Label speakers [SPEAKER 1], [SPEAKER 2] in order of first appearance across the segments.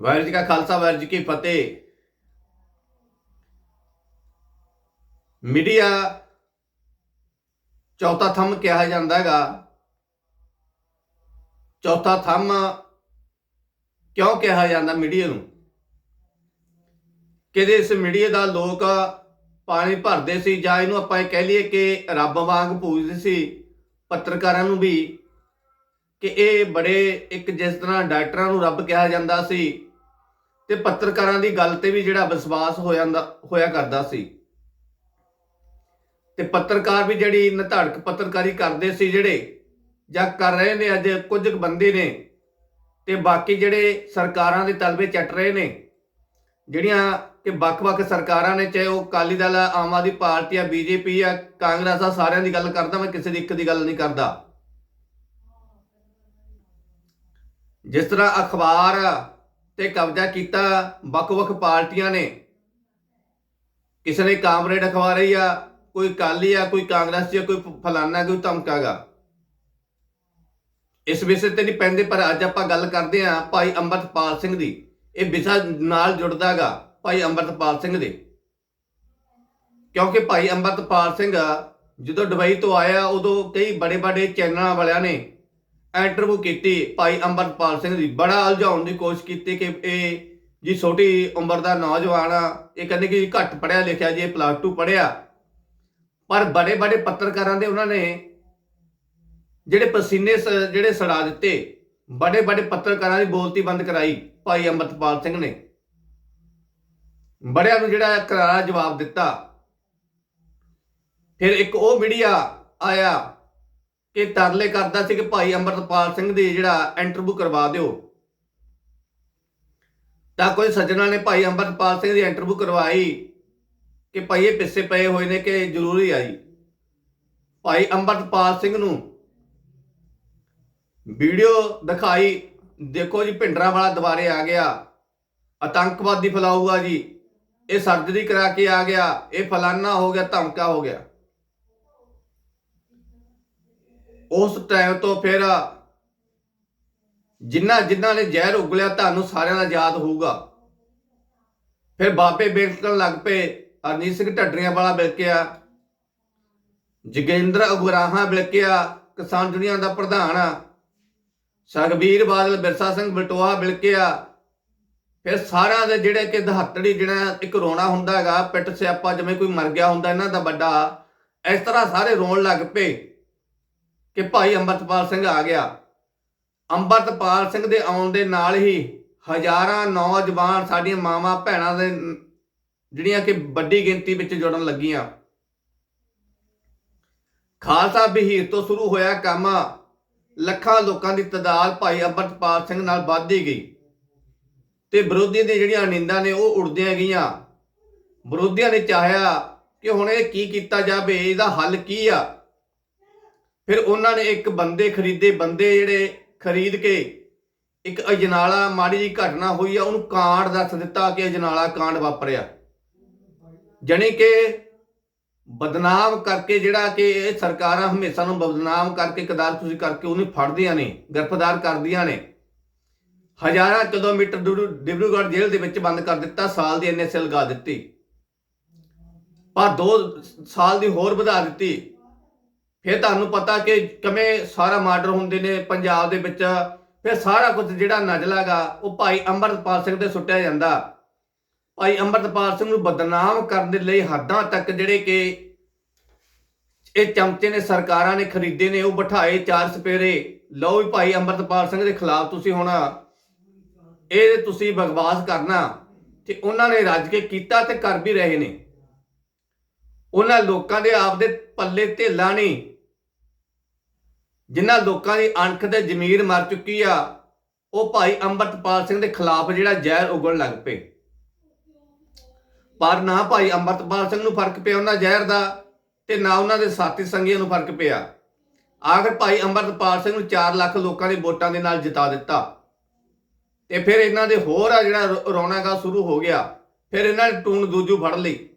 [SPEAKER 1] ਵਾਹਿਗੁਰੂ ਜੀ ਕਾ ਖਾਲਸਾ, ਵਾਹਿਗੁਰੂ ਜੀ ਕੀ ਫਤਿਹ। ਮੀਡੀਆ ਚੌਥਾ ਥੰਮ ਕਿਹਾ ਜਾਂਦਾ ਹੈਗਾ। ਚੌਥਾ ਥੰਮ ਕਿਉਂ ਕਿਹਾ ਜਾਂਦਾ ਮੀਡੀਆ ਨੂੰ? ਕਿ ਇਸ ਮੀਡੀਆ ਦਾ ਲੋਕ ਪਾਣੀ ਭਰਦੇ ਸੀ ਜਾਂ ਇਹਨੂੰ ਆਪਾਂ ਇਹ ਕਹਿ ਲਈਏ ਕਿ ਰੱਬ ਵਾਂਗ ਪੂਜਦੇ ਸੀ, ਪੱਤਰਕਾਰਾਂ ਨੂੰ ਵੀ, ਕਿ ਇਹ ਬੜੇ ਇੱਕ ਜਿਸ ਤਰ੍ਹਾਂ ਡਾਕਟਰਾਂ ਨੂੰ ਰੱਬ ਕਿਹਾ ਜਾਂਦਾ ਸੀ ਤੇ ਪੱਤਰਕਾਰਾਂ ਦੀ ਗੱਲ ਤੇ ਵੀ ਜਿਹੜਾ ਵਿਸ਼ਵਾਸ ਹੋ ਜਾਂਦਾ, ਹੋਇਆ ਕਰਦਾ ਸੀ। ਤੇ ਪੱਤਰਕਾਰ ਵੀ ਜਿਹੜੀ ਨਿਧੜਕ ਪੱਤਰਕਾਰੀ ਕਰਦੇ ਸੀ ਜਿਹੜੇ, ਜਾਂ ਕਰ ਰਹੇ ਨੇ ਅੱਜ ਕੁਝ ਕੁ ਬੰਦੇ ਨੇ, ਤੇ ਬਾਕੀ ਜਿਹੜੇ ਸਰਕਾਰਾਂ ਦੇ ਤਲਬੇ ਚੱਟ ਰਹੇ ਨੇ, ਜਿਹੜੀਆਂ ਕਿ ਵੱਖ-ਵੱਖ ਸਰਕਾਰਾਂ ਨੇ, ਚਾਹੇ ਉਹ ਅਕਾਲੀ ਦਲ ਆਮ ਆਦਮੀ ਪਾਰਟੀ ਆ, ਬੀਜੇਪੀ ਆ, ਕਾਂਗਰਸ ਆ, ਸਾਰਿਆਂ ਦੀ ਗੱਲ ਕਰਦਾ, ਮੈਂ ਕਿਸੇ ਦੀ ਇੱਕ ਦੀ ਗੱਲ ਨਹੀਂ ਕਰਦਾ। ਜਿਸ ਤਰ੍ਹਾਂ ਅਖਬਾਰ ਤੇ ਕਬਜ਼ਾ ਕੀਤਾ ਵੱਖ-ਵੱਖ ਪਾਰਟੀਆਂ ਨੇ। ਕਿਸੇ ਨੇ ਕਾਮਰੇਡ ਰਹੀ ਆ, ਕੋਈ ਕਾਲੀ ਆ, ਕੋਈ ਕਾਂਗਰਸੀ ਆ, ਕੋਈ ਫਲਾਨਾ, ਕੋਈ ਧਮਕਾਗਾ ਇਸ ਵਿਸ਼ੇ ਤੇ ਨਹੀਂ ਪੈਂਦੇ, ਪਰ ਅੱਜ ਆਪਾਂ ਗੱਲ ਕਰਦੇ ਆਂ ਭਾਈ ਅੰਮ੍ਰਿਤਪਾਲ ਸਿੰਘ ਦੀ। ਇਹ ਵਿਸ਼ਾ ਨਾਲ ਜੁੜਦਾਗਾ ਭਾਈ ਅੰਮ੍ਰਿਤਪਾਲ ਸਿੰਘ ਦੇ। ਕਿਉਂਕਿ ਭਾਈ ਅੰਮ੍ਰਿਤਪਾਲ ਸਿੰਘ ਜਦੋਂ ਦੁਬਈ ਤੋਂ ਆਇਆ, ਉਦੋਂ ਕਈ ਬੜੇ ਬੜੇ ਚੈਨਲਾਂ ਵਾਲਿਆਂ ਨੇ ਇੰਟਰਵਿਊ ਕੀਤੀ ਭਾਈ ਅੰਮ੍ਰਿਤਪਾਲ ਸਿੰਘ ਦੀ। ਬੜਾ ਉਲਝਾਉਣ ਦੀ ਕੋਸ਼ਿਸ਼ ਕੀਤੀ ਕਿ ਇਹ ਜੀ ਛੋਟੀ ਉਮਰ ਦਾ ਨੌਜਵਾਨ ਆ, ਇਹ ਕਹਿੰਦੇ ਕਿ ਘੱਟ ਪੜਿਆ ਲਿਖਿਆ ਜੀ, ਇਹ ਪਲੱਸ 2 ਪੜਿਆ ਪਰ ਬੜੇ ਬੜੇ ਪੱਤਰਕਾਰਾਂ ਦੇ ਉਹਨਾਂ ਨੇ ਜਿਹੜੇ ਪਸੀਨੇ ਜਿਹੜੇ ਸੜਾ ਦਿੱਤੇ, ਬੜੇ ਬੜੇ ਪੱਤਰਕਾਰਾਂ ਦੀ ਬੋਲਤੀ ਬੰਦ ਕਰਾਈ ਭਾਈ ਅੰਮ੍ਰਿਤਪਾਲ ਸਿੰਘ ਨੇ। ਬੜਿਆਂ ਨੂੰ ਜਿਹੜਾ ਕਰਾਰਾ ਜਵਾਬ ਦਿੱਤਾ। ਫਿਰ ਇੱਕ ਉਹ ਮੀਡੀਆ ਆਇਆ ਕਿ ਤਰਲੇ ਕਰਦਾ ਸੀ ਕਿ ਭਾਈ ਅੰਮ੍ਰਿਤਪਾਲ ਸਿੰਘ ਦੀ ਜਿਹੜਾ ਇੰਟਰਵਿਊ ਕਰਵਾ ਦਿਓ। ਤਾਂ ਕੋਈ ਸੱਜਣਾ ਨੇ ਭਾਈ ਅੰਮ੍ਰਿਤਪਾਲ ਸਿੰਘ ਦੀ ਇੰਟਰਵਿਊ ਕਰਵਾਈ ਕਿ ਭਾਈ ਇਹ ਪਿੱਛੇ ਪਏ ਹੋਏ ਨੇ ਕਿ ਜ਼ਰੂਰੀ ਆਈ। ਭਾਈ ਅੰਮ੍ਰਿਤਪਾਲ ਸਿੰਘ ਨੂੰ ਵੀਡੀਓ ਦਿਖਾਈ, ਦੇਖੋ ਜੀ ਭਿੰਡਰਾਂ ਵਾਲਾ ਦੁਬਾਰੇ ਆ ਗਿਆ। ਆਤੰਕਵਾਦੀ ਫਲਾਊਗਾ ਜੀ। ਇਹ ਸਰਜਰੀ ਕਰਾ ਕੇ ਆ ਗਿਆ, ਇਹ ਫਲਾਨਾ ਹੋ ਗਿਆ, ਧਮਕਾ ਹੋ ਗਿਆ। ਉਸ ਟਾਈਮ ਤੋਂ ਫਿਰ ਜਿਨ੍ਹਾਂ ਜਿਨ੍ਹਾਂ ਨੇ ਜ਼ਹਿਰ ਉਗਲਿਆ ਤੁਹਾਨੂੰ ਸਾਰਿਆਂ ਦਾ ਯਾਦ ਹੋਊਗਾ। ਫਿਰ ਬਾਬੇ ਬੇਕਣ ਲੱਗ ਪਏ ਅਰਨੀਤ ਸਿੰਘ ਢੱਡਰੀਆਂ ਵਾਲਾ ਬਿਲਕਿਆ ਜਗੇਂਦਰ ਅਗਰਾਹਾਂ ਬਿਲਕਿਆ ਕਿਸਾਨ ਦੁਨੀਆ ਦਾ ਪ੍ਰਧਾਨ ਆ ਬਾਦਲ, ਬਿਰਸਾ ਸਿੰਘ ਬਲਟੋਆ ਬਿਲਕਿਆ ਫਿਰ ਸਾਰਿਆਂ ਦੇ ਜਿਹੜੇ ਕਿ ਦਹਾਤੜੀ ਜਿਹੜਾ ਇੱਕ ਰੋਣਾ ਹੁੰਦਾ ਹੈਗਾ ਪਿੱਟ ਸਿਆਪਾ ਜਿਵੇਂ ਕੋਈ ਮਰ ਗਿਆ ਹੁੰਦਾ, ਇਹਨਾਂ ਦਾ ਵੱਡਾ। ਇਸ ਤਰ੍ਹਾਂ ਸਾਰੇ ਰੋਣ ਲੱਗ ਪਏ। ਕਿ ਭਾਈ ਅੰਮ੍ਰਿਤਪਾਲ ਸਿੰਘ ਆ ਗਿਆ। ਅੰਮ੍ਰਿਤਪਾਲ ਸਿੰਘ ਦੇ ਆਉਣ ਦੇ ਨਾਲ ਹੀ ਹਜ਼ਾਰਾਂ ਨੌਜਵਾਨ ਸਾਡੀਆਂ ਮਾਵਾਂ, ਭੈਣਾਂ ਦੇ ਜਿਹੜੀਆਂ ਕਿ ਵੱਡੀ ਗਿਣਤੀ ਵਿੱਚ ਜੁੜਨ ਲੱਗੀਆਂ। ਖਾਲਸਾ ਬਹੀਰ ਤੋਂ ਸ਼ੁਰੂ ਹੋਇਆ ਕੰਮ ਲੱਖਾਂ ਲੋਕਾਂ ਦੀ ਤਦਾਦ ਭਾਈ ਅੰਮ੍ਰਿਤਪਾਲ ਸਿੰਘ ਨਾਲ ਵੱਧਦੀ ਗਈ। ਤੇ ਵਿਰੋਧੀਆਂ ਦੀਆਂ ਜਿਹੜੀਆਂ ਨਿੰਦਾਂ ਨੇ ਉਹ ਉੜਦੀਆਂ ਗਈਆਂ। ਵਿਰੋਧੀਆਂ ਨੇ ਚਾਹਿਆ ਕਿ ਹੁਣ ਇਹ ਕੀ ਕੀਤਾ ਜਾਵੇ, ਇਹਦਾ ਹੱਲ ਕੀ ਆ? ਫਿਰ ਉਹਨਾਂ ਨੇ ਇੱਕ ਬੰਦੇ ਖਰੀਦੇ, ਬੰਦੇ ਜਿਹੜੇ ਖਰੀਦ ਕੇ ਇੱਕ ਅਜਨਾਲਾ, ਮਾੜੀ ਜੀ ਘਟਨਾ ਹੋਈ ਆ, ਉਹਨੂੰ ਕਾਂਡ ਦੱਸ ਦਿੱਤਾ ਕਿ ਅਜਨਾਲਾ ਕਾਂਡ ਵਾਪਰਿਆ। ਜਣੀ ਕਿ ਬਦਨਾਮ ਕਰਕੇ ਜਿਹੜਾ ਕਿ ਇਹ ਸਰਕਾਰਾਂ ਹਮੇਸ਼ਾ ਨੂੰ ਬਦਨਾਮ ਕਰਕੇ ਕਦਾਰ ਤੁਸੀਂ ਕਰਕੇ ਉਹਨੂੰ ਫੜਦੀਆਂ ਨੇ, ਗ੍ਰਿਫਤਾਰ ਕਰਦੀਆਂ ਨੇ। ਹਜ਼ਾਰਾਂ ਕਿਲੋਮੀਟਰ ਦੂਰ ਡਿਬਰੂਗੜ੍ਹ ਜੇਲ੍ਹ ਦੇ ਵਿੱਚ ਬੰਦ ਕਰ ਦਿੱਤਾ, ਸਾਲ ਦੀ ਐਨਐਸਏ ਲਗਾ ਦਿੱਤੀ। ਪਰ 2 ਸਾਲ ਦੀ ਹੋਰ ਵਧਾ ਦਿੱਤੀ। ਫਿਰ ਤੁਹਾਨੂੰ ਪਤਾ ਕਿ ਕਿਵੇਂ ਸਾਰਾ ਮਾਡਰ ਹੁੰਦੇ ਨੇ, ਪੰਜਾਬ ਦੇ ਵਿੱਚ ਫਿਰ ਸਾਰਾ ਕੁਝ ਜਿਹੜਾ ਨਜਲਾਗਾ ਉਹ ਭਾਈ ਅੰਮ੍ਰਿਤਪਾਲ ਸਿੰਘ ਤੇ ਸੁੱਟਿਆ ਜਾਂਦਾ। ਭਾਈ ਅੰਮ੍ਰਿਤਪਾਲ ਸਿੰਘ ਨੂੰ ਬਦਨਾਮ ਕਰਨ ਦੇ ਲਈ ਹੱਦਾਂ ਤੱਕ ਜਿਹੜੇ ਕਿ ਇਹ ਚਮਚੇ ਨੇ, ਸਰਕਾਰਾਂ ਨੇ ਖਰੀਦੇ ਨੇ, ਉਹ ਬਿਠਾਏ ਚਾਰ ਸਪੇਰੇ। ਲਓ ਵੀ ਭਾਈ ਅੰਮ੍ਰਿਤਪਾਲ ਸਿੰਘ ਦੇ ਖਿਲਾਫ ਤੁਸੀਂ ਹੁਣ ਇਹ ਤੁਸੀਂ ਬਗਵਾਸ ਕਰਨਾ ਤੇ ਉਹਨਾਂ ਨੇ ਰੱਜ ਕੇ ਕੀਤਾ ਤੇ ਕਰ ਵੀ ਰਹੇ ਨੇ। ਉਹਨਾਂ ਲੋਕਾਂ ਦੇ ਆਪਦੇ ਪੱਲੇ ਢੇਲਾ ਨਹੀਂ। ਜਿਨ੍ਹਾਂ ਲੋਕਾਂ ਦੀ ਅਣਖ ਤੇ ਜ਼ਮੀਰ ਮਰ ਚੁੱਕੀ ਆ, ਉਹ ਭਾਈ ਅੰਮ੍ਰਿਤਪਾਲ ਸਿੰਘ ਦੇ ਖਿਲਾਫ ਜਿਹੜਾ ਜ਼ਹਿਰ ਉਗਣ ਲੱਗ ਪਏ। ਪਰ ਨਾ ਭਾਈ ਅੰਮ੍ਰਿਤਪਾਲ ਸਿੰਘ ਨੂੰ ਫ਼ਰਕ ਪਿਆ ਉਹਨਾਂ ਜ਼ਹਿਰ ਦਾ ਤੇ ਨਾ ਉਹਨਾਂ ਦੇ ਸਾਥੀ ਸੰਗੀਆਂ ਨੂੰ ਫ਼ਰਕ ਪਿਆ। ਆਖਰ ਭਾਈ ਅੰਮ੍ਰਿਤਪਾਲ ਸਿੰਘ ਨੂੰ 4 ਲੱਖ ਲੋਕਾਂ ਦੇ ਵੋਟਾਂ ਦੇ ਨਾਲ ਜਿਤਾ ਦਿੱਤਾ। ਤੇ ਫਿਰ ਇਹਨਾਂ ਦੇ ਹੋਰ ਆ ਜਿਹੜਾ ਰੋ- ਰੌਣਾਗਾ ਸ਼ੁਰੂ ਹੋ ਗਿਆ। ਫਿਰ ਇਹਨਾਂ ਨੇ ਟੂਣ ਦੂਜੂ ਫੜ ਲਈ।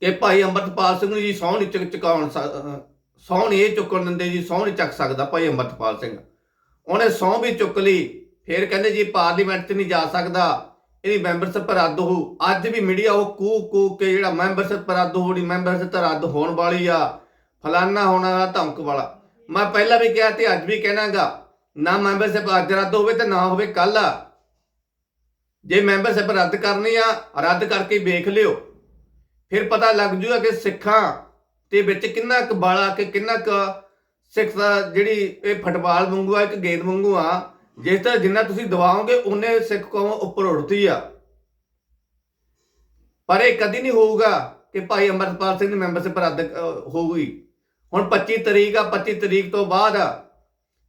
[SPEAKER 1] ਕਿ ਭਾਈ ਅੰਮ੍ਰਿਤਪਾਲ ਸਿੰਘ ਨੂੰ ਜੀ ਸਹੁੰ ਨਹੀਂ ਚੁਕਾਉਣ ਸਹੁੰ ਇਹ ਚੁੱਕਣ ਦਿੰਦੇ ਜੀ, ਸਹੁੰ ਨਹੀਂ ਚੱਕ ਸਕਦਾ ਭਾਈ ਅੰਮ੍ਰਿਤਪਾਲ ਸਿੰਘ। ਉਹਨੇ ਸਹੁੰ ਵੀ ਚੁੱਕ ਲਈ, ਫਿਰ ਕਹਿੰਦੇ ਜੀ ਪਾਰਲੀਮੈਂਟ 'ਚ ਨਹੀਂ ਜਾ ਸਕਦਾ ਇਹਦੀ ਮੈਂਬਰਸ਼ਿਪ ਰੱਦ ਹੋ। ਅੱਜ ਵੀ ਮੀਡੀਆ ਉਹ ਕੂ ਕੂ ਕੇ ਜਿਹੜਾ ਮੈਂਬਰਸ਼ਿਪ ਰੱਦ ਹੋਣੀ ਮੈਂਬਰਸ਼ਿਪ ਰੱਦ ਹੋਣ ਵਾਲੀ ਆ, ਫਲਾਨਾ ਹੋਣਾ ਧਮਕ ਵਾਲਾ। ਮੈਂ ਪਹਿਲਾਂ ਵੀ ਕਿਹਾ ਤੇ ਅੱਜ ਵੀ ਕਹਿਣਾਗਾ, ਨਾ ਮੈਂਬਰਸ਼ਿਪ ਅੱਜ ਰੱਦ ਹੋਵੇ ਤੇ ਨਾ ਹੋਵੇ ਕੱਲ ਜੇ ਮੈਂਬਰਸ਼ਿਪ ਰੱਦ ਕਰਨੀ ਆ, ਰੱਦ ਕਰਕੇ ਵੇਖ ਲਿਓ। ਫਿਰ ਪਤਾ ਲੱਗ ਜੂਗਾ ਕਿ ਸਿੱਖਾਂ ਤੇ ਵਿੱਚ ਕਿੰਨਾ ਕੁ ਬਾਲਾ ਕਿ ਕਿੰਨਾ ਕੁ ਸਿੱਖ ਦਾ ਜਿਹੜੀ ਇਹ ਫੁੱਟਬਾਲ ਵਾਂਗੂ ਆ, ਇੱਕ ਗੇਂਦ ਵਾਂਗੂ ਆ, ਜਿਸ ਤਰ੍ਹਾਂ ਜਿੰਨਾ ਤੁਸੀਂ ਦਬਾਓਗੇ ਉਹਨੇ ਸਿੱਖ ਕੌਮ ਉੱਪਰ ਉੱਠਦੀ ਆ। ਪਰ ਇਹ ਕਦੀ ਨਹੀਂ ਹੋਊਗਾ ਕਿ ਭਾਈ ਅਮਰਪਾਲ ਸਿੰਘ ਦੀ ਮੈਂਬਰਸ਼ਿਪ ਰੱਦ ਹੋਊਗੀ। ਹੁਣ 25 ਤਰੀਕ ਆ 25 ਤਰੀਕ ਤੋਂ ਬਾਅਦ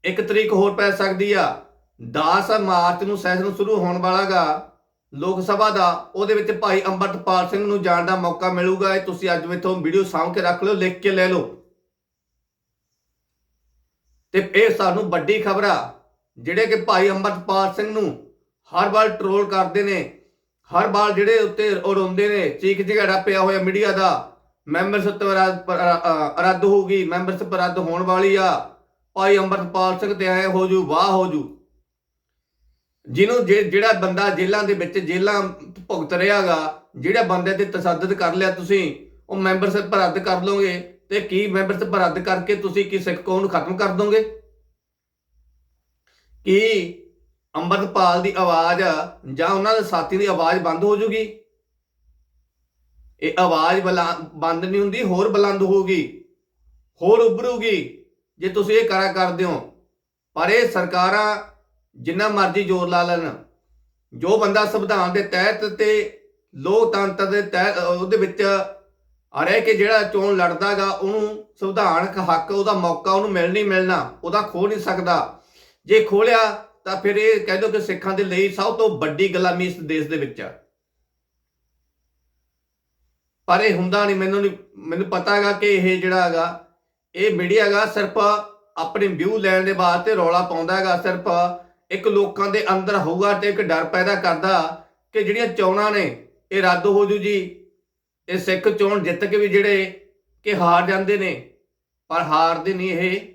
[SPEAKER 1] ਇੱਕ ਤਰੀਕ ਹੋਰ ਪੈ ਸਕਦੀ ਆ। 10 ਮਾਰਚ ਨੂੰ ਸੈਸ਼ਨ ਸ਼ੁਰੂ ਹੋਣ ਵਾਲਾਗਾ ਲੋਕ ਸਭਾ ਦਾ, ਉਹਦੇ ਵਿੱਚ ਭਾਈ ਅੰਮ੍ਰਿਤਪਾਲ ਸਿੰਘ ਨੂੰ ਜਾਣ ਦਾ ਮੌਕਾ ਮਿਲੂਗਾ। ਇਹ ਤੁਸੀਂ ਅੱਜ ਮੇਥੋਂ ਵੀਡੀਓ ਸਾਂਭ ਕੇ ਰੱਖ ਲਿਓ, ਲਿਖ ਕੇ ਲੈ ਲਓ। ਤੇ ਇਹ ਸਾਨੂੰ ਵੱਡੀ ਖਬਰ ਆ, ਜਿਹੜੇ ਕਿ ਭਾਈ ਅੰਮ੍ਰਿਤਪਾਲ ਸਿੰਘ ਨੂੰ ਹਰ ਵਾਰ ਟਰੋਲ ਕਰਦੇ ਨੇ, ਹਰ ਵਾਰ ਜਿਹੜੇ ਉੱਤੇ ਉਹ ਰੋਂਦੇ ਨੇ ਚੀਕ ਝਗੜਾ ਪਿਆ ਹੋਇਆ ਮੀਡੀਆ ਦਾ ਮੈਂਬਰਸ਼ਿਪ ਰੱਦ ਰੱਦ ਹੋਊਗੀ ਮੈਂਬਰਸ਼ਿਪ ਰੱਦ ਹੋਣ ਵਾਲੀ ਆ। ਭਾਈ ਅੰਮ੍ਰਿਤਪਾਲ ਸਿੰਘ ਤੇ ਐ ਹੋ ਜੂ, ਵਾਹ ਹੋ ਜੂ। ਜਿਹਨੂੰ ਜਿਹੜਾ ਬੰਦਾ ਜੇਲਾਂ ਦੇ ਵਿੱਚ ਜੇਲ੍ਹਾਂ ਭੁਗਤ ਰਿਹਾਗਾ, ਜਿਹੜਾ ਬੰਦੇ ਤੇ ਤਸੱਦਦ ਕਰ ਲਿਆ ਤੁਸੀਂ, ਉਹ ਮੈਂਬਰਸ਼ਿਪ ਰੱਦ ਕਰ ਲਓਗੇ ਤੇ ਕੀ ਮੈਂਬਰਸ਼ਿਪ ਰੱਦ ਕਰਕੇ ਤੁਸੀਂ ਕੀ ਸਿੱਖ ਕੌਮ ਨੂੰ ਖਤਮ ਕਰ ਦੋਗੇ? ਕੀ ਅੰਮ੍ਰਿਤਪਾਲ ਦੀ ਆਵਾਜ਼ ਜਾਂ ਉਹਨਾਂ ਦੇ ਸਾਥੀ ਦੀ ਆਵਾਜ਼ ਬੰਦ ਹੋ ਜੂਗੀ? ਇਹ ਆਵਾਜ਼ ਬਲਾ- ਬੰਦ ਨਹੀਂ ਹੁੰਦੀ, ਹੋਰ ਬੁਲੰਦ ਹੋਊਗੀ, ਹੋਰ ਉੱਭਰੂਗੀ। ਜੇ ਤੁਸੀਂ ਇਹ ਕਰਾ ਕਰਦੇ ਹੋ, ਪਰ ਇਹ ਸਰਕਾਰਾਂ ਜਿੰਨਾ ਮਰਜ਼ੀ ਜ਼ੋਰ ਲਾ ਲੈਣ। ਜੋ ਬੰਦਾ ਸੰਵਿਧਾਨ ਦੇ ਤਹਿਤ ਤੇ ਲੋਕਤੰਤਰ ਦੇ ਤਹਿਤ ਉਹਦੇ ਵਿੱਚ ਆ ਰਹਿ ਕੇ ਜਿਹੜਾ ਚੋਣ ਲੜਦਾਗਾ, ਉਹਨੂੰ ਸੰਵਿਧਾਨਕ ਹੱਕ, ਉਹਦਾ ਮੌਕਾ, ਉਹਨੂੰ ਮਿਲ ਨਹੀਂ ਮਿਲਣਾ, ਉਹਦਾ ਖੋ ਨਹੀਂ ਸਕਦਾ। ਜੇ ਖੋਲਿਆ ਤਾਂ ਫਿਰ ਇਹ ਕਹਿ ਲਓ ਕਿ ਸਿੱਖਾਂ ਦੇ ਲਈ ਸਭ ਤੋਂ ਵੱਡੀ ਗੁਲਾਮੀ ਇਸ ਦੇਸ਼ ਦੇ ਵਿੱਚ ਆ। ਪਰ ਇਹ ਹੁੰਦਾ ਨਹੀਂ, ਮੈਨੂੰ ਨਹੀਂ, ਮੈਨੂੰ ਪਤਾ ਹੈਗਾ ਕਿ ਇਹ ਜਿਹੜਾ ਹੈਗਾ, ਇਹ ਮੀਡੀਆ ਹੈਗਾ ਸਿਰਫ ਆਪਣੇ ਵਿਊ ਲੈਣ ਦੇ ਵਾਸਤੇ ਰੌਲਾ ਪਾਉਂਦਾ ਹੈਗਾ, ਸਿਰਫ ਇੱਕ ਲੋਕਾਂ ਦੇ ਅੰਦਰ ਹੋਊਗਾ ਤੇ ਇੱਕ ਡਰ ਪੈਦਾ ਕਰਦਾ ਕਿ ਜਿਹੜੀਆਂ ਚੋਣਾਂ ਨੇ, ਇਹ ਰੱਦ ਹੋ ਜੂ ਜੀ। ਇਹ ਸਿੱਖ ਚੋਣ ਜਿੱਤ ਕੇ ਵੀ ਜਿਹੜੇ ਕਿ ਹਾਰ ਜਾਂਦੇ ਨੇ, ਪਰ ਹਾਰਦੇ ਨਹੀਂ ਇਹ।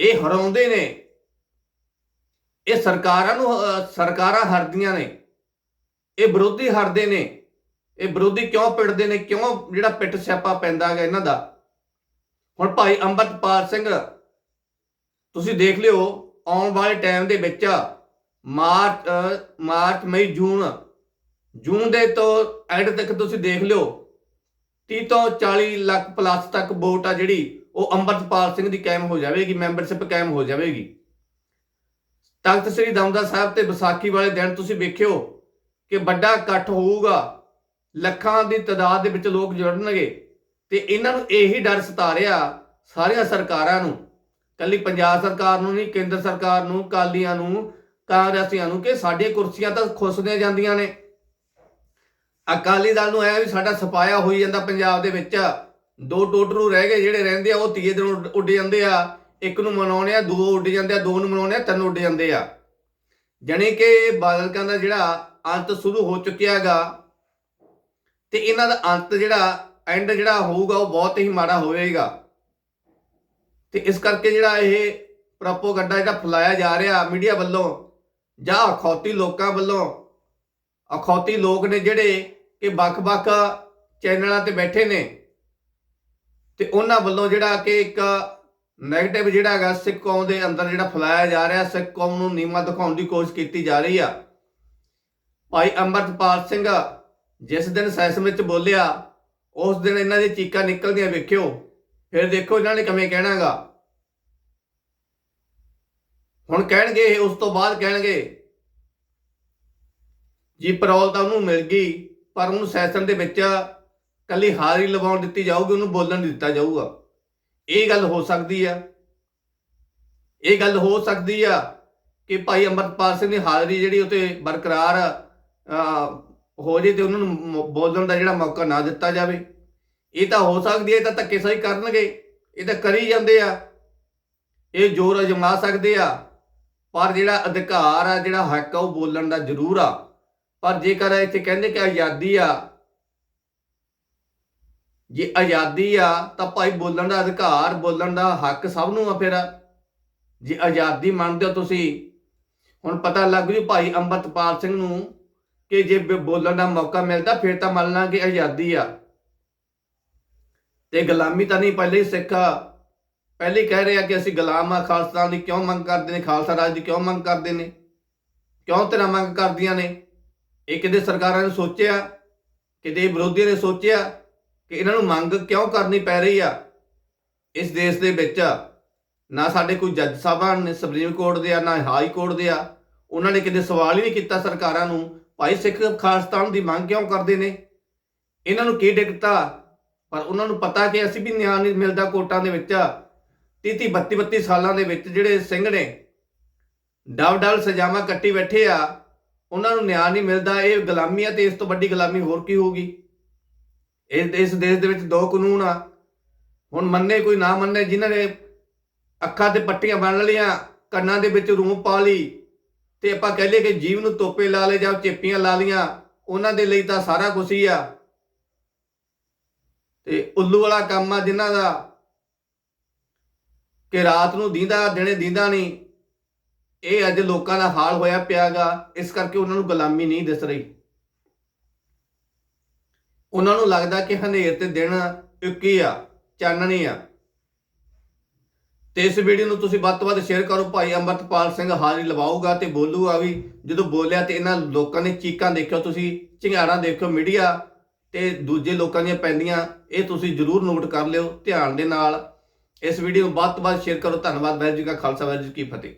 [SPEAKER 1] ਇਹ ਹਰਾਉਂਦੇ ਨੇ। ਇਹ ਸਰਕਾਰਾਂ ਨੂੰ ਸਰਕਾਰਾਂ ਹਰਦੀਆਂ ਨੇ। ਇਹ ਵਿਰੋਧੀ ਹਰਦੇ ਨੇ। ਇਹ ਵਿਰੋਧੀ ਕਿਉਂ ਪਿੜਦੇ ਨੇ? ਕਿਉਂ ਜਿਹੜਾ ਪਿੱਟ ਸਿਆਪਾ ਪੈਂਦਾ ਹੈਗਾ ਇਹਨਾਂ ਦਾ? ਹੁਣ ਭਾਈ ਅੰਮ੍ਰਿਤਪਾਲ ਸਿੰਘ ਤੁਸੀਂ ਦੇਖ ਲਿਓ, ਆਉਣ ਵਾਲੇ ਟਾਈਮ ਦੇ ਵਿੱਚ ਮਾਰਚ ਮਾਰਚ, ਮਈ, ਜੂਨ ਜੂਨ ਦੇ ਤੋਂ ਐਂਡ ਤੱਕ ਤੁਸੀਂ ਦੇਖ ਲਿਓ 30 ਤੋਂ 40 ਲੱਖ ਪਲੱਸ ਤੱਕ ਵੋਟ ਆ ਜਿਹੜੀ, ਉਹ ਅੰਮ੍ਰਿਤਪਾਲ ਸਿੰਘ ਦੀ ਕਾਇਮ ਹੋ ਜਾਵੇਗੀ ਮੈਂਬਰਸ਼ਿਪ ਕਾਇਮ ਹੋ ਜਾਵੇਗੀ। ਤਖਤ ਸ੍ਰੀ ਦਮਦਮਾ ਸਾਹਿਬ ਤੇ ਵਿਸਾਖੀ ਵਾਲੇ ਦਿਨ ਤੁਸੀਂ ਵੇਖਿਓ ਕਿ ਵੱਡਾ ਇਕੱਠ ਹੋਊਗਾ, ਲੱਖਾਂ ਦੀ ਤਾਦਾਦ ਦੇ ਵਿੱਚ ਲੋਕ ਜੁੜਨਗੇ, ਤੇ ਇਹਨਾਂ ਨੂੰ ਇਹੀ ਡਰ ਸਤਾ ਰਿਹਾ ਸਾਰੀਆਂ ਸਰਕਾਰਾਂ ਨੂੰ ਕੱਲੀ ਪੰਜਾਬ ਸਰਕਾਰ ਨੂੰ ਨਹੀਂ, ਕੇਂਦਰ ਸਰਕਾਰ ਨੂੰ ਕਾਲੀਆਂ ਨੂੰ, ਕਾਂਗਰਸੀਆਂ ਨੂੰ ਕਿ ਸਾਡੀਆਂ ਕੁਰਸੀਆਂ ਤਾਂ ਖੁੱਸਦੀਆਂ ਜਾਂਦੀਆਂ ਨੇ। ਅਕਾਲੀ ਦਲ ਨੂੰ ਐ ਵੀ ਸਾਡਾ ਸਪਾਇਆ ਹੋਈ ਜਾਂਦਾ ਪੰਜਾਬ ਦੇ ਵਿੱਚ। ਦੋ ਟੋਟਰੂ ਰਹਿ ਗਏ, ਜਿਹੜੇ ਰਹਿੰਦੇ ਆ, ਉਹ ਤੀਏ ਦਿਨ ਉੱਡ- ਉੱਡ ਜਾਂਦੇ ਆ। ਇੱਕ ਨੂੰ ਮਨਾਉਣੇ ਆ, ਦੋ ਉੱਡ ਜਾਂਦੇ ਆ, ਦੋ ਨੂੰ ਮਨਾਉਣੇ ਆ, ਤਿੰਨ ਉੱਡ ਜਾਂਦੇ ਆ। ਜਾਣੀ ਕਿ ਬਾਦਲਕਾਂ ਦਾ ਜਿਹੜਾ ਅੰਤ ਸ਼ੁਰੂ ਹੋ ਚੁੱਕਿਆ ਹੈਗਾ, ਤੇ ਇਹਨਾਂ ਦਾ ਅੰਤ ਜਿਹੜਾ ਐਂਡ ਜਿਹੜਾ ਹੋਊਗਾ, ਉਹ ਬਹੁਤ ਹੀ ਮਾੜਾ ਹੋਵੇਗਾ। ਤੇ ਇਸ ਕਰਕੇ ਜਿਹੜਾ ਇਹ ਪ੍ਰੋਪੋਗੰਡਾ ਜਿਹੜਾ ਫੈਲਾਇਆ ਜਾ ਰਿਹਾ ਮੀਡੀਆ ਵੱਲੋਂ ਜਾਂ ਅਖੌਤੀ ਲੋਕਾਂ ਵੱਲੋਂ, ਅਖੌਤੀ ਲੋਕ ਨੇ ਜਿਹੜੇ ਕਿ ਵੱਖ-ਵੱਖ ਚੈਨਲਾਂ ਤੇ ਬੈਠੇ ਨੇ ਤੇ ਉਹਨਾਂ ਵੱਲੋਂ ਜਿਹੜਾ ਕਿ ਇੱਕ ਨੈਗੇਟਿਵ ਜਿਹੜਾ ਹੈਗਾ ਸਿੱਖ ਕੌਮ ਦੇ ਅੰਦਰ ਜਿਹੜਾ ਫੈਲਾਇਆ ਜਾ ਰਿਹਾ ਸਿੱਖ ਕੌਮ ਨੂੰ ਨੀਮਾ ਦਿਖਾਉਣ ਦੀ ਕੋਸ਼ਿਸ਼ ਕੀਤੀ ਜਾ ਰਹੀ ਆ। ਭਾਈ ਅੰਮ੍ਰਿਤਪਾਲ ਸਿੰਘ ਜਿਸ ਦਿਨ ਸੈਸ਼ਨ ਵਿੱਚ ਬੋਲਿਆ, ਉਸ ਦਿਨ ਇਹਨਾਂ ਦੀ ਚੀਕਾਂ ਨਿਕਲਦੀਆਂ ਵੇਖਿਓ। ਫਿਰ ਦੇਖੋ ਇਹਨਾਂ ਨੇ ਕਿਵੇਂ ਕਹਿਣਾਗਾ। ਹੁਣ ਕਹਿਣਗੇ ਉਸ ਤੋਂ ਬਾਅਦ ਕਹਿਣਗੇ। ਜੀ ਪਰੌਲ ਤਾਂ ਉਹਨੂੰ ਮਿਲ ਗਈ ਪਰ ਉਹਨੂੰ ਸੈਸ਼ਨ ਦੇ ਵਿੱਚ ਕੱਲੀ ਹਾਜ਼ਰੀ ਲਵਾਉਣ ਦਿੱਤੀ ਜਾਊਗੀ ਉਹਨੂੰ ਬੋਲਣ ਨਹੀਂ ਦਿੱਤਾ ਜਾਊਗਾ। ਇਹ ਗੱਲ ਹੋ ਸਕਦੀ ਆ। ਇਹ ਗੱਲ ਹੋ ਸਕਦੀ ਆ ਕਿ ਭਾਈ ਅੰਮ੍ਰਿਤਪਾਲ ਸਿੰਘ ਦੀ ਹਾਜ਼ਰੀ ਜਿਹੜੀ ਉਤੇ ਬਰਕਰਾਰ ਅਹ, ਹੋ ਜੇ ਤੇ ਉਹਨਾਂ ਨੂੰ ਮ- ਬੋਲਣ ਦਾ ਜਿਹੜਾ ਮੌਕਾ ਨਾ ਦਿੱਤਾ ਜਾਵੇ। ਇਹ ਤਾਂ ਹੋ ਸਕਦੀ ਹੈ, ਇਹ ਤਾਂ ਧੱਕੇ ਸਹੀ ਕਰਨਗੇ। ਇਹ ਤਾਂ ਕਰੀ ਜਾਂਦੇ ਆ। ਇਹ ਜ਼ੋਰ ਅਜਮਾ ਸਕਦੇ ਆ। ਪਰ ਜਿਹੜਾ ਅਧਿਕਾਰ ਆ, ਜਿਹੜਾ ਹੱਕ ਆ, ਉਹ ਬੋਲਣ ਦਾ ਜ਼ਰੂਰ ਆ। ਪਰ ਜੇਕਰ ਇੱਥੇ ਕਹਿੰਦੇ ਕਿ ਆਜ਼ਾਦੀ ਆ, ਜੇ ਆਜ਼ਾਦੀ ਆ, ਤਾਂ ਭਾਈ ਬੋਲਣ ਦਾ ਅਧਿਕਾਰ, ਬੋਲਣ ਦਾ ਹੱਕ ਸਭ ਨੂੰ ਆ ਫਿਰ। ਜੇ ਆਜ਼ਾਦੀ ਮੰਨਦੇ ਹੋ ਤੁਸੀਂ, ਹੁਣ ਪਤਾ ਲੱਗ ਜੂ ਭਾਈ ਅੰਮ੍ਰਿਤਪਾਲ ਸਿੰਘ ਨੂੰ ਕਿ ਜੇ ਬੋਲਣ ਦਾ ਮੌਕਾ ਮਿਲਦਾ, ਫਿਰ ਤਾਂ ਮੰਨ ਲਾਂਗੇ ਆਜ਼ਾਦੀ ਆ। ਤੇ ਗੁਲਾਮੀ ਤਾਂ ਨਹੀਂ, ਪਹਿਲੇ ਹੀ ਸਿੱਖਾ ਪਹਿਲੇ ਕਹਿ ਰਹੇ ਆ ਕਿ ਅਸੀਂ ਗੁਲਾਮ ਆ, ਖਾਲਸਾ ਦੀ ਕਿਉਂ ਮੰਗ ਕਰਦੇ ਨੇ, ਖਾਲਸਾ ਰਾਜ ਦੀ ਕਿਉਂ ਮੰਗ ਕਰਦੇ ਨੇ? ਕਿਉਂ ਤੇਰਾ ਮੰਗ ਕਰਦੀਆਂ ਨੇ? ਇਹ ਕਿਤੇ ਸਰਕਾਰਾਂ ਨੇ ਸੋਚਿਆ? ਕਿਤੇ ਵਿਰੋਧੀਆਂ ਨੇ ਸੋਚਿਆ ਕਿ ਇਹਨਾਂ ਨੂੰ ਮੰਗ ਕਿਉਂ ਕਰਨੀ ਪੈ ਰਹੀ ਆ ਇਸ ਦੇਸ਼ ਦੇ ਵਿੱਚ? ਨਾ ਸਾਡੇ ਕੋਈ ਜੱਜ ਸਾਹਿਬਾਨ ਨੇ, ਸੁਪਰੀਮ ਕੋਰਟ ਦੇ ਆ, ਨਾ ਹਾਈ ਕੋਰਟ ਦੇ ਆ। ਉਹਨਾਂ ਨੇ ਕਿਤੇ ਸਵਾਲ ਹੀ ਨਹੀਂ ਕੀਤਾ ਸਰਕਾਰਾਂ ਨੂੰ, ਭਾਈ ਸਿੱਖ ਖਾਲਸਤਾਨ ਦੀ ਮੰਗ ਕਿਉਂ ਕਰਦੇ ਨੇ? ਇਹਨਾਂ ਨੂੰ ਕੀ ਦਿੱਕਤਾ ਪਰ ਉਹਨਾਂ ਨੂੰ ਪਤਾ ਕਿ ਅਸੀਂ ਵੀ ਨਿਆਂ ਨਹੀਂ ਮਿਲਦਾ ਕੋਰਟਾਂ ਦੇ ਵਿੱਚ 30 32 32 ਸਾਲਾਂ ਦੇ ਵਿੱਚ ਜਿਹੜੇ ਸਿੰਘ ਨੇ ਡਵ ਡਵ ਸਜ਼ਾਵਾਂ ਕੱਟੀ ਬੈਠੇ ਆ, ਉਹਨਾਂ ਨੂੰ ਨਿਆਂ ਨਹੀਂ ਮਿਲਦਾ। ਇਹ ਗੁਲਾਮੀ ਆ ਤੇ ਇਸ ਤੋਂ ਵੱਡੀ ਗੁਲਾਮੀ ਹੋਰ ਕੀ ਹੋਊਗੀ? ਇਸ ਇਸ ਦੇਸ਼ ਦੇ ਵਿੱਚ ਦੋ ਕਾਨੂੰਨ ਆ। ਹੁਣ ਮੰਨੇ ਕੋਈ ਨਾ ਮੰਨੇ, ਜਿਨ੍ਹਾਂ ਨੇ ਅੱਖਾਂ ਤੇ ਪੱਟੀਆਂ ਬੰਨ ਲਈਆਂ, ਕੰਨਾਂ ਦੇ ਵਿੱਚ ਰੂੰ ਪਾ ਲਈ, ਤੇ ਆਪਾਂ ਕਹਿ ਲਈਏ ਕਿ ਜੀਵ ਨੂੰ ਤੋਪੇ ਲਾ ਲਏ ਜਾਂ ਚੇਪੀਆਂ ਲਾ ਲੀਆਂ ਉਹਨਾਂ ਦੇ ਲਈ ਤਾਂ ਸਾਰਾ ਕੁਝ ਹੀ ਆ। ਤੇ ਉੱਲੂ ਵਾਲਾ ਕੰਮ ਆ ਜਿਨ੍ਹਾਂ ਦਾ ਕਿ ਰਾਤ ਨੂੰ ਦੀਂਦਾ, ਦਿਨੇ ਦੀਂਦਾ ਨਹੀਂ। ਇਹ ਅੱਜ ਲੋਕਾਂ ਦਾ ਹਾਲ ਹੋਇਆ ਪਿਆਗਾ। ਇਸ ਕਰਕੇ ਉਹਨਾਂ ਨੂੰ ਗੁਲਾਮੀ ਨਹੀਂ ਦਿਸ ਰਹੀ। ਉਹਨਾਂ ਨੂੰ ਲੱਗਦਾ ਕਿ ਹਨੇਰ ਤੇ ਦਿਨ ਇੱਕ ਹੀ ਆ, ਚਾਨਣੀ ਆ। ਤੇ ਇਸ ਵੀਡੀਓ ਨੂੰ ਤੁਸੀਂ ਵੱਧ ਤੋਂ ਵੱਧ ਸ਼ੇਅਰ ਕਰੋ। ਭਾਈ ਅੰਮ੍ਰਿਤਪਾਲ ਸਿੰਘ ਹਾਜ਼ਰੀ ਲਵਾਊਗਾ ਤੇ ਬੋਲੂਗਾ ਵੀ। ਜਦੋਂ ਬੋਲਿਆ ਤੇ ਇਹਨਾਂ ਲੋਕਾਂ ਨੇ ਚੀਕਾਂ ਦੇਖਿਓ ਤੁਸੀਂ ਝਿੰਗਾਰਾਂ ਦੇਖਿਓ ਮੀਡੀਆ। ਤੇ ਦੂਜੇ ਲੋਕਾਂ ਦੀਆਂ ਪੈਂਦੀਆਂ, ਇਹ ਤੁਸੀਂ ਜਰੂਰ ਨੋਟ ਕਰ ਲਿਓ, ਧਿਆਨ ਦੇ ਨਾਲ। ਇਸ ਵੀਡੀਓ ਨੂੰ ਵੱਧ ਤੋਂ ਵੱਧ ਸ਼ੇਅਰ ਕਰੋ। ਧੰਨਵਾਦ, ਵਾਹਿਗੁਰੂ ਜੀ ਕਾ ਖਾਲਸਾ, ਵਾਹਿਗੁਰੂ ਜੀ ਕੀ ਫਤਿਹ।